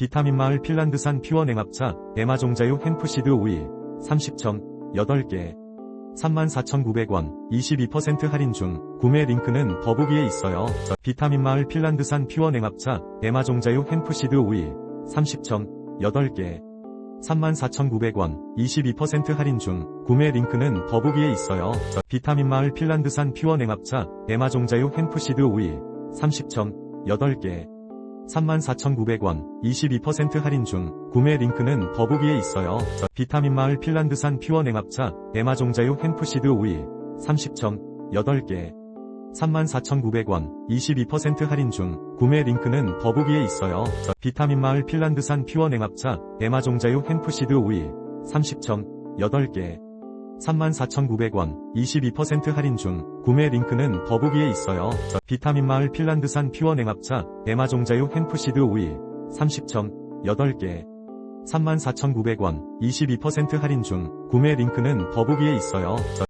비타민 마을 핀란드산 퓨어 냉합차 에마종자유 햄프시드 오일 30정 8개 34,900원 22% 할인 중 구매 링크는 더보기에 있어요. 저 비타민 마을 핀란드산 퓨어 냉합차 에마종자유 햄프시드 오일 30정 8개 34,900원 22% 할인 중 구매 링크는 더보기에 있어요. 저 비타민 마을 핀란드산 퓨어 냉합차 에마종자유 햄프시드 오일 30정 8개 34,900원 22% 할인 중 구매 링크는 더보기에 있어요. 저 비타민 마을 핀란드산 퓨어 냉합차 에마종자유 햄프시드 오일 30정 8개 34,900원 22% 할인 중 구매 링크는 더보기에 있어요. 저 비타민 마을 핀란드산 퓨어 냉합차 에마종자유 햄프시드 오일 30정 8개 34,900원 22% 할인 중 구매 링크는 더보기에 있어요. 저 비타민 마을 핀란드산 퓨어 냉합차 에마종자유 햄프시드 오일 30정 8개 34,900원 22% 할인 중 구매 링크는 더보기에 있어요. 저